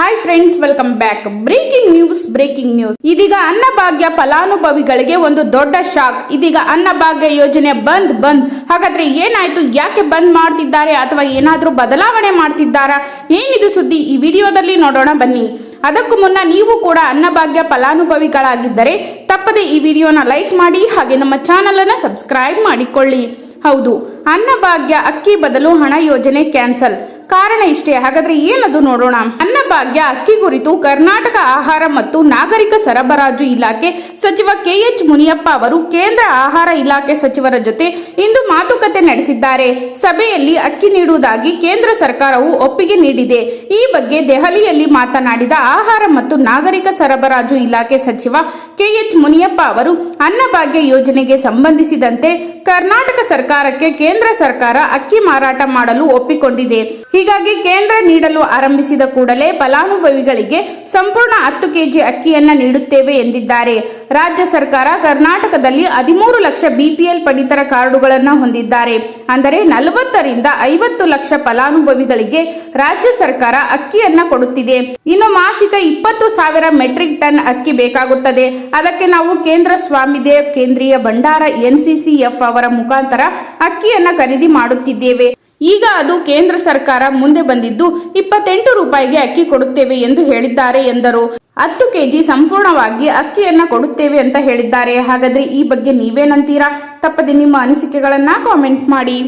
Hi friends welcome back breaking news breaking news ಇದೀಗ ಅನ್ನಭಾಗ್ಯ ಫಲಾನುಭವಿಗಳಿಗೆ ಒಂದು ದೊಡ್ಡ ಶಾಕ್ ಇದೀಗ ಅನ್ನಭಾಗ್ಯ ಯೋಜನೆ ಬಂದ್ ಬಂದ್. ಹಾಗಾದ್ರೆ ಏನಾಯ್ತು? ಯಾಕೆ ಬಂದ್ ಮಾಡ್ತಿದ್ದಾರೆ? ಅಥವಾ ಏನಾದ್ರೂ ಬದಲಾವಣೆ ಮಾಡ್ತಿದ್ದಾರಾ? ಏನಿದು ಸುದ್ದಿ? ಈ ವಿಡಿಯೋದಲ್ಲಿ ನೋಡೋಣ ಬನ್ನಿ. ಅದಕ್ಕೂ ಮುನ್ನ ನೀವು ಕೂಡ ಅನ್ನಭಾಗ್ಯ ಫಲಾನುಭವಿಗಳಾಗಿದ್ದರೆ ತಪ್ಪದೆ ಈ ವಿಡಿಯೋನ ಲೈಕ್ ಮಾಡಿ ಹಾಗೆ ನಮ್ಮ ಚಾನಲ್ ಅನ್ನ ಸಬ್ಸ್ಕ್ರೈಬ್ ಮಾಡಿಕೊಳ್ಳಿ. ಹೌದು, ಅನ್ನಭಾಗ್ಯ ಅಕ್ಕಿ ಬದಲು ಹಣ ಯೋಜನೆ ಕ್ಯಾನ್ಸಲ್. ಕಾರಣ ಇಷ್ಟೇ. ಹಾಗಾದ್ರೆ ಏನದು ನೋಡೋಣ. ಅನ್ನಭಾಗ್ಯ ಅಕ್ಕಿ ಕುರಿತು ಕರ್ನಾಟಕ ಆಹಾರ ಮತ್ತು ನಾಗರಿಕ ಸರಬರಾಜು ಇಲಾಖೆ ಸಚಿವ ಕೆಎಚ್ ಮುನಿಯಪ್ಪ ಅವರು ಕೇಂದ್ರ ಆಹಾರ ಇಲಾಖೆ ಸಚಿವರ ಜೊತೆ ಇಂದು ಮಾತುಕತೆ ನಡೆಸಿದ್ದಾರೆ. ಸಭೆಯಲ್ಲಿ ಅಕ್ಕಿ ನೀಡುವುದಾಗಿ ಕೇಂದ್ರ ಸರ್ಕಾರವು ಒಪ್ಪಿಗೆ ನೀಡಿದೆ. ಈ ಬಗ್ಗೆ ದೆಹಲಿಯಲ್ಲಿ ಮಾತನಾಡಿದ ಆಹಾರ ಮತ್ತು ನಾಗರಿಕ ಸರಬರಾಜು ಇಲಾಖೆ ಸಚಿವ ಕೆಎಚ್ ಮುನಿಯಪ್ಪ ಅವರು ಅನ್ನಭಾಗ್ಯ ಯೋಜನೆಗೆ ಸಂಬಂಧಿಸಿದಂತೆ ಕರ್ನಾಟಕ ಸರ್ಕಾರಕ್ಕೆ ಕೇಂದ್ರ ಸರ್ಕಾರ ಅಕ್ಕಿ ಮಾರಾಟ ಮಾಡಲು ಒಪ್ಪಿಕೊಂಡಿದೆ. ಹೀಗಾಗಿ ಕೇಂದ್ರ ನೀಡಲು ಆರಂಭಿಸಿದ ಕೂಡಲೇ ಫಲಾನುಭವಿಗಳಿಗೆ ಸಂಪೂರ್ಣ ಹತ್ತು ಕೆಜಿ ಅಕ್ಕಿಯನ್ನ ನೀಡುತ್ತೇವೆ ಎಂದಿದ್ದಾರೆ. ರಾಜ್ಯ ಸರ್ಕಾರ ಕರ್ನಾಟಕದಲ್ಲಿ ಹದಿಮೂರು ಲಕ್ಷ ಬಿಪಿಎಲ್ ಪಡಿತರ ಕಾರ್ಡುಗಳನ್ನು ಹೊಂದಿದ್ದಾರೆ. ಅಂದರೆ ನಲವತ್ತರಿಂದ ಐವತ್ತು ಲಕ್ಷ ಫಲಾನುಭವಿಗಳಿಗೆ ರಾಜ್ಯ ಸರ್ಕಾರ ಅಕ್ಕಿಯನ್ನ ಕೊಡುತ್ತಿದೆ. ಇನ್ನು ಮಾಸಿಕ ಇಪ್ಪತ್ತು ಸಾವಿರ ಮೆಟ್ರಿಕ್ ಟನ್ ಅಕ್ಕಿ ಬೇಕಾಗುತ್ತದೆ. ಅದಕ್ಕೆ ನಾವು ಕೇಂದ್ರ ಸ್ವಾಮಿದೇವ್ ಕೇಂದ್ರೀಯ ಭಂಡಾರ ಎನ್ಸಿಸಿಎಫ್ ಅವರ ಮುಖಾಂತರ ಅಕ್ಕಿಯನ್ನ ಖರೀದಿ ಮಾಡುತ್ತಿದ್ದೇವೆ. ಈಗ ಅದು ಕೇಂದ್ರ ಸರ್ಕಾರ ಮುಂದೆ ಬಂದಿದ್ದು ಇಪ್ಪತ್ತೆಂಟು ರೂಪಾಯಿಗೆ ಅಕ್ಕಿ ಕೊಡುತ್ತೇವೆ ಎಂದು ಹೇಳಿದ್ದಾರೆ ಎಂದರು. ಹತ್ತು ಕೆಜಿ ಸಂಪೂರ್ಣವಾಗಿ ಅಕ್ಕಿಯನ್ನ ಕೊಡುತ್ತೇವೆ ಅಂತ ಹೇಳಿದ್ದಾರೆ. ಹಾಗಾದ್ರೆ ಈ ಬಗ್ಗೆ ನೀವೇನಂತೀರಾ? ತಪ್ಪದೆ ನಿಮ್ಮ ಅನಿಸಿಕೆಗಳನ್ನ ಕಾಮೆಂಟ್ ಮಾಡಿ.